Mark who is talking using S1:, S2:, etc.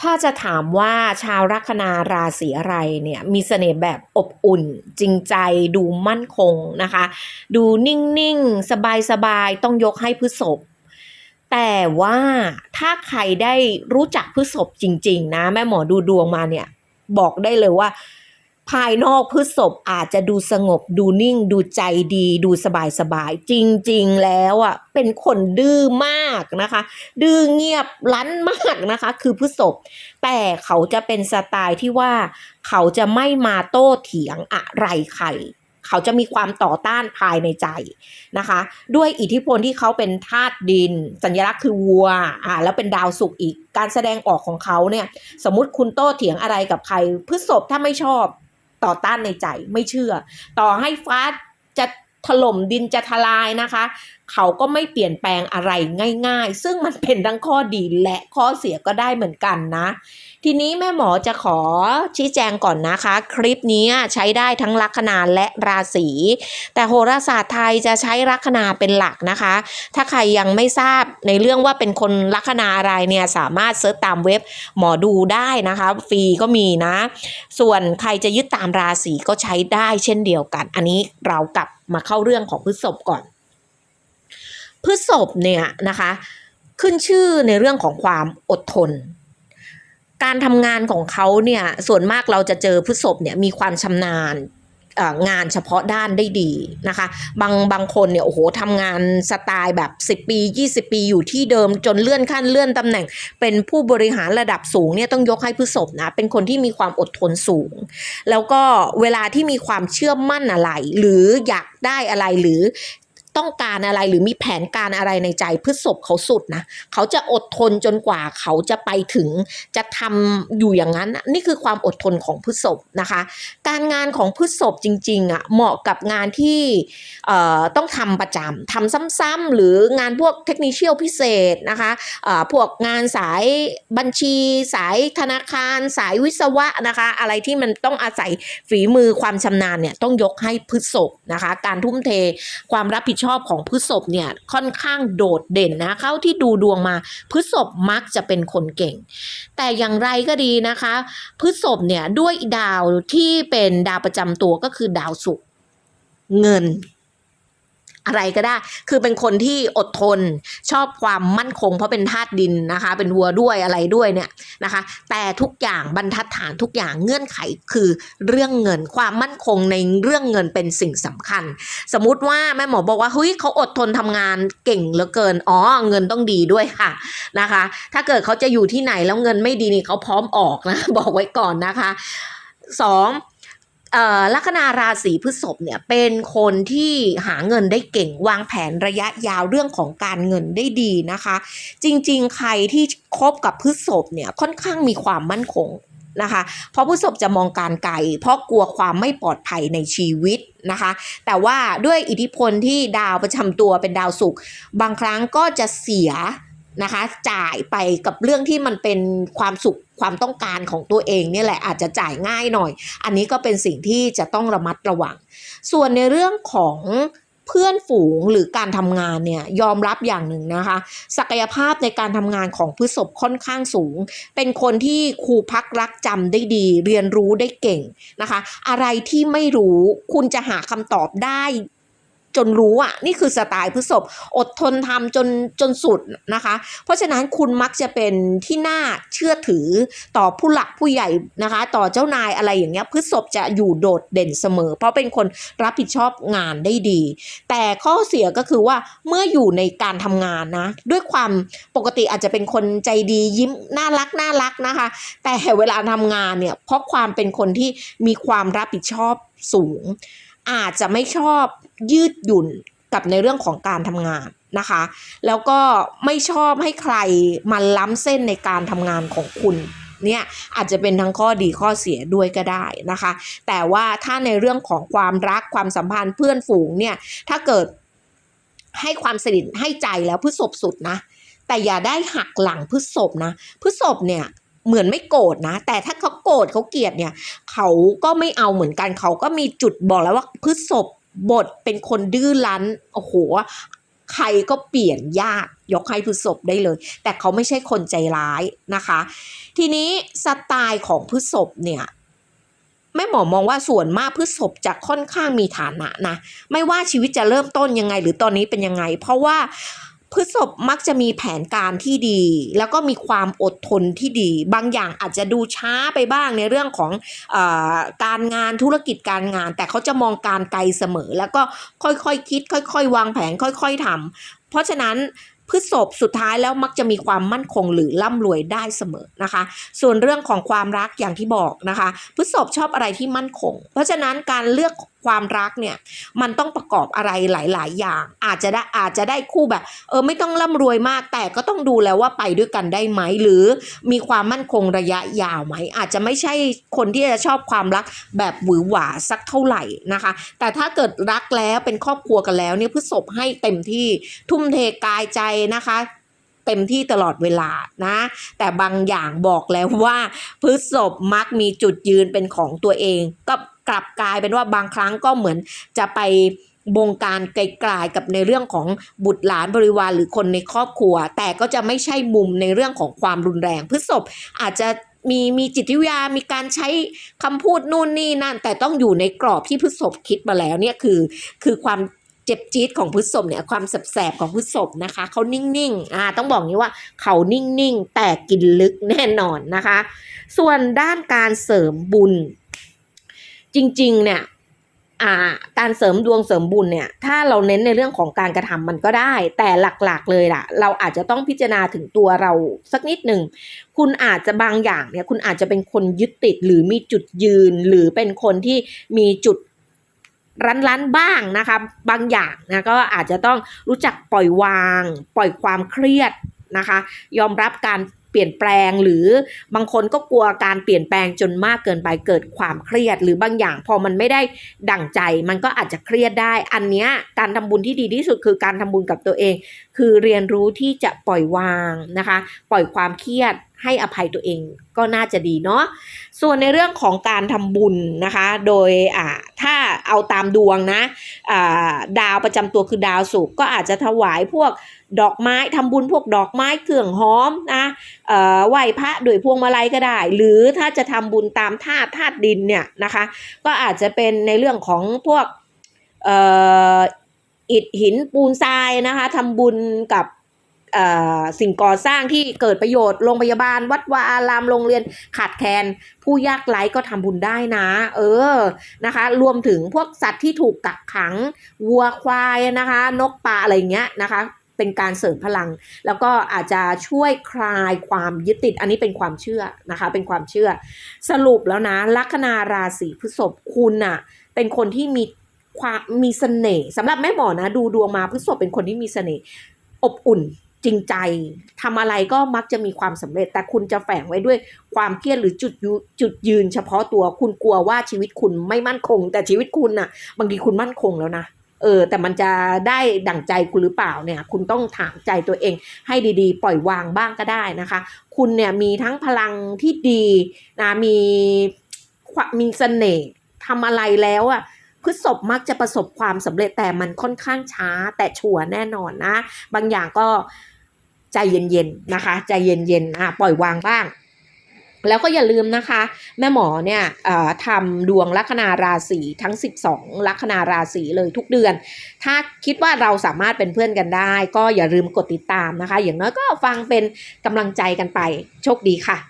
S1: ถ้าจะถามว่าชาวลัคนาราศีอะไรเนี่ยมีเสน่ห์แบบอบอุ่น จริงใจดูมั่นคงนะคะ ดูนิ่งๆ สบายๆ ต้องยกให้พฤษภแต่ว่าถ้าใครได้รู้จักพฤษภจริง ๆ นะ แม่หมอดูดวงมาเนี่ย บอกได้เลยว่า ภายนอกพฤษภอาจจะดูสงบ ดูนิ่ง ดูใจดี ดูสบายๆจริง ๆ แล้วอะเป็นคนดื้อมากนะคะ ดื้อเงียบรั้นมากนะคะ คือพฤษภแต่เขาจะเป็นสไตล์ที่ว่าเขาจะไม่มาโต้เถียงอะไรใครเขาจะมีความต่อต้านภายในใจนะคะ ด้วยอิทธิพลที่เขาเป็นธาตุดิน สัญลักษณ์คือวัวอ่าแล้วเป็นดาวศุกร์อีกการแสดงออกของเขาเนี่ย สมมติคุณโต้เถียงอะไรกับใครพฤษภถ้าไม่ชอบ ต่อต้านในใจไม่เชื่อ ต่อให้ฟ้าจะถล่มดินจะทลายนะคะ เขาก็ไม่เปลี่ยนแปลงอะไรง่าย ๆ ซึ่งมันเป็นทั้งข้อดีและข้อเสียก็ได้เหมือนกันนะ ทีนี้แม่หมอจะขอชี้แจงก่อนนะคะ คลิปนี้ใช้ได้ทั้งลัคนาและราศีแต่โหราศาสตร์ไทยจะใช้ลัคนาเป็นหลักนะคะ ถ้าใครยังไม่ทราบในเรื่องว่าเป็นคนลัคนาอะไรเนี่ยสามารถเซิร์ชตามเว็บหมอดูได้นะคะ ฟรีก็มีนะ ส่วนใครจะยึดตามราศีก็ใช้ได้เช่นเดียวกัน อันนี้เรากลับมาเข้าเรื่องของพฤษภก่อน พฤษภเนี่ยนะคะ ขึ้นชื่อในเรื่องของความอดทน การทำงานของเขาเนี่ยส่วนมากเราจะเจอพฤษภเนี่ยมีความชำนาญงานเฉพาะด้านได้ดีนะคะ บางบางคนเนี่ยโอ้โหทำงานสไตล์แบบ 10 ปี 20 ปีอยู่ที่เดิมจนเลื่อนขั้นเลื่อนตำแหน่ง เป็นผู้บริหารระดับสูงเนี่ยต้องยกให้พฤษภนะเป็นคนที่มีความอดทนสูง แล้วก็เวลาที่มีความเชื่อมั่นอะไร หรืออยากได้อะไรหรือ ต้องการอะไรหรือมีแผนการอะไรในใจพฤษภเขาสุดนะเขาจะอดทนจนกว่าเขาจะไปถึงจะทำอยู่อย่างนั้น นี่คือความอดทนของพฤษภนะคะ การงานของพฤษภจริงๆอะเหมาะกับงานที่เอ่อต้องทำประจำทำซ้ำๆหรืองานพวกเทคนิคเชียลพิเศษนะคะเอ่อพวกงานสายบัญชี สายธนาคาร สายวิศวะนะคะ อะไรที่มันต้องอาศัยฝีมือความชำนาญเนี่ยต้องยกให้พฤษภนะคะ การทุ่มเทความรับผิดชอบของพฤษภเนี่ยค่อนข้างโดดเด่นนะเข้าที่ดูดวงมาพฤษภมักจะเป็นคนเก่ง แต่อย่างไรก็ดีนะคะพฤษภเนี่ยด้วยดาวที่เป็นดาวประจำตัวก็คือดาวศุกร์เงิน อะไรก็ได้ คือเป็นคนที่อดทน ชอบความมั่นคง เพราะเป็นธาตุดินนะคะ เป็นวัวด้วยอะไรด้วยเนี่ยนะคะ แต่ทุกอย่างบรรทัดฐานทุกอย่างเงื่อนไขคือเรื่องเงินความมั่นคงในเรื่องเงินเป็นสิ่งสำคัญ สมมติว่าแม่หมอบอกว่าเฮ้ยเขาอดทนทำงานเก่งเหลือเกินอ๋อเงินต้องดีด้วยค่ะนะคะ ถ้าเกิดเขาจะอยู่ที่ไหนแล้วเงินไม่ดีนี่เขาพร้อมออกนะบอกไว้ก่อนนะคะสอง ลัคนาราศีพฤษภเนี่ยเป็นคนที่หาเงินได้เก่งวางแผนระยะยาวเรื่องของการเงินได้ดีนะคะ จริงๆ ใครที่คบกับพฤษภเนี่ยค่อนข้างมีความมั่นคงนะคะ เพราะพฤษภจะมองการไกล เพราะกลัวความไม่ปลอดภัยในชีวิตนะคะ แต่ว่าด้วยอิทธิพลที่ดาวประจำตัวเป็นดาวศุกร์บางครั้งก็จะเสีย นะคะ จ่ายไปกับเรื่องที่มันเป็นความสุขความต้องการของตัวเองเนี่ยแหละอาจจะจ่ายง่ายหน่อย อันนี้ก็เป็นสิ่งที่จะต้องระมัดระวัง ส่วนในเรื่องของเพื่อนฝูงหรือการทำงานเนี่ยยอมรับอย่างหนึ่งนะคะ ศักยภาพในการทำงานของพฤษภค่อนข้างสูง เป็นคนที่ครูพักรักจำได้ดี เรียนรู้ได้เก่งนะคะ อะไรที่ไม่รู้คุณจะหาคำตอบได้ จนรู้อะนี่คือสไตล์พฤษภอดทนทำจนจนสุดนะคะ เพราะฉะนั้นคุณมักจะเป็นที่น่าเชื่อถือต่อผู้หลักผู้ใหญ่นะคะ ต่อเจ้านายอะไรอย่างเงี้ยพฤษภจะอยู่โดดเด่นเสมอ เพราะเป็นคนรับผิดชอบงานได้ดี แต่ข้อเสียก็คือว่าเมื่ออยู่ในการทำงานนะ ด้วยความปกติอาจจะเป็นคนใจดียิ้มน่ารักน่ารักนะคะ แต่เวลาทำงานเนี่ยเพราะความเป็นคนที่มีความรับผิดชอบสูง อาจจะไม่ชอบยืดหยุ่นกับในเรื่องของการทำงานนะคะ แล้วก็ไม่ชอบให้ใครมาล้ำเส้นในการทำงานของคุณเนี่ยอาจจะเป็นทั้งข้อดีข้อเสียด้วยก็ได้นะคะ แต่ว่าถ้าในเรื่องของความรักความสัมพันธ์เพื่อนฝูงเนี่ยถ้าเกิดให้ความสนิทให้ใจแล้วพฤษภสุดนะแต่อย่าได้หักหลังพฤษภนะพฤษภเนี่ย เหมือนไม่โกรธนะ แต่ถ้าเขาโกรธเขาเกลียดเนี่ย เขาก็ไม่เอาเหมือนกันเขาก็มีจุดบอกแล้วว่าพฤษภบทเป็นคนดื้อรั้นโอ้โหใครก็เปลี่ยนยากยกให้พฤษภได้เลย แต่เขาไม่ใช่คนใจร้ายนะคะ ทีนี้สไตล์ของพฤษภเนี่ยแม่หมอมองว่าส่วนมากพฤษภจะค่อนข้างมีฐานะนะ ไม่ว่าชีวิตจะเริ่มต้นยังไง หรือตอนนี้เป็นยังไง เพราะว่า พฤษภมักจะมีแผนการที่ดี แล้วก็มีความอดทนที่ดี บางอย่างอาจจะดูช้าไปบ้างในเรื่องของอการงานธุรกิจการงาน แต่เขาจะมองการไกลเสมอ แล้วก็ค่อยๆคคิด ค่อย ๆ วางแผนค่อย ๆทำเพราะฉะนั้นพฤษภสุดท้ายแล้วมักจะมีความมั่นคงหรือร่ำรวยได้เสมอนะคะ ส่วนเรื่องของความรักอย่างที่บอกนะคะพฤษภชอบอะไรที่มั่นคง เพราะฉะนั้นการเลือกความรักเนี่ยมันต้องประกอบอะไรหลาย ๆ อย่าง อาจจะได้อาจจะได้คู่แบบ เออไม่ต้องร่ำรวยมากแต่ก็ต้องดูแล้วว่าไปด้วยกันได้ไหมหรือมีความมั่นคงระยะยาวไหม อาจจะไม่ใช่คนที่จะชอบความรักแบบหวือหวาสักเท่าไหร่นะคะ แต่ถ้าเกิดรักแล้วเป็นครอบครัวกันแล้วเนี่ยพฤษภให้เต็มที่ทุ่มเทกายใจนะคะเต็มที่ตลอดเวลานะ แต่บางอย่างบอกแล้วว่าพฤษภมักมีจุดยืนเป็นของตัวเองก็ กลับกลายเป็นว่าบางครั้งก็เหมือนจะไปบงการไกลๆกับในเรื่องของบุตรหลานบริวารหรือคนในครอบครัว แต่ก็จะไม่ใช่มุมในเรื่องของความรุนแรงพฤษภอาจจะมีมีจิตวิทยามีการใช้คำพูดนู่นนี่นั่น แต่ต้องอยู่ในกรอบที่พฤษภคิดมาแล้วเนี่ยคือ คือความเจ็บจี๊ดของพฤษภเนี่ยความแสบของพฤษภนะคะเขานิ่งๆอ่าต้องบอกงี้ว่าเขานิ่งๆ แต่กินลึกแน่นอนนะคะ ส่วนด้านการเสริมบุญ จริง ๆ เนี่ยอ่าการเสริมดวงเสริมบุญเนี่ย ถ้าเราเน้นในเรื่องของการกระทำมันก็ได้ แต่หลักๆเลยล่ะ เราอาจจะต้องพิจารณาถึงตัวเราสักนิดหนึ่ง คุณอาจจะบางอย่างเนี่ย คุณอาจจะเป็นคนยึดติดหรือมีจุดยืน หรือเป็นคนที่มีจุดรั้นบ้างนะคะ บางอย่างนะก็อาจจะต้องรู้จักปล่อยวาง ปล่อยความเครียดนะคะ ยอมรับการ เปลี่ยนแปลงหรือบางคนก็กลัวการเปลี่ยนแปลงจนมากเกินไปเกิดความเครียด หรือบางอย่างพอมันไม่ได้ดั่งใจ มันก็อาจจะเครียดได้ อันเนี้ยการทำบุญที่ดีที่สุดคือการทำบุญกับตัวเอง คือเรียนรู้ที่จะปล่อยวางนะคะ ปล่อยความเครียดให้อภัยตัวเองก็น่าจะดีเนาะส่วนในเรื่องของการทำบุญนะคะ โดยอ่า เอาตามดวงนะดาวประจำตัวคือดาวศุกร์ก็อาจจะถวายพวกดอกไม้ทำบุญพวกดอกไม้เครื่องหอมนะไหว้พระด้วยพวงมาลัยก็ได้ หรือถ้าจะทำบุญตามธาตุธาตุดินเนี่ยนะคะ ก็อาจจะเป็นในเรื่องของพวกอิฐหินปูนทรายนะคะทำบุญกับ สิ่งก่อสร้างที่เกิดประโยชน์โรงพยาบาล วัดวาอารามโรงเรียนขาดแคลนผู้ยากไร้ก็ทำบุญได้นะ เออนะคะ รวมถึงพวกสัตว์ที่ถูกกักขังวัวควายนะคะ นกปลาอะไรเงี้ยนะคะเป็นการเสริมพลัง แล้วก็อาจจะช่วยคลายความยึดติดอันนี้เป็นความเชื่อนะคะ เป็นความเชื่อ สรุปแล้วนะลัคนาราศีพฤษภคุณน่ะเป็นคนที่มีความมีเสน่ห์สำหรับแม่หมอนะ ดูดวงมาพฤษภเป็นคนที่มีเสน่ห์อบอุ่น จริงใจทำอะไรก็มักจะมีความสำเร็จ แต่คุณจะแฝงไว้ด้วยความเครียดหรือจุดยุจุดยืนเฉพาะตัวคุณกลัวว่าชีวิตคุณไม่มั่นคง แต่ชีวิตคุณน่ะ บางทีคุณมั่นคงแล้วนะเออแต่มันจะได้ดั่งใจคุณหรือเปล่าเนี่ย คุณต้องถามใจตัวเองให้ดีๆ ปล่อยวางบ้างก็ได้นะคะ คุณเนี่ยมีทั้งพลังที่ดีนะมีมีเสน่ห์ทำอะไรแล้วอะ พฤษภมักจะประสบความสำเร็จแต่มันค่อนข้างช้าแต่ชัวร์แน่นอนนะ บางอย่างก็ใจเย็นๆนะคะ ใจเย็นๆอะปล่อยวางบ้าง แล้วก็อย่าลืมนะคะ แม่หมอเนี่ยทำดวงลัคนาราศีทั้ง 12 ลัคนาราศีเลยทุกเดือน ถ้าคิดว่าเราสามารถเป็นเพื่อนกันได้ ก็อย่าลืมกดติดตามนะคะ อย่างน้อยก็ฟังเป็นกำลังใจกันไปโชคดีค่ะ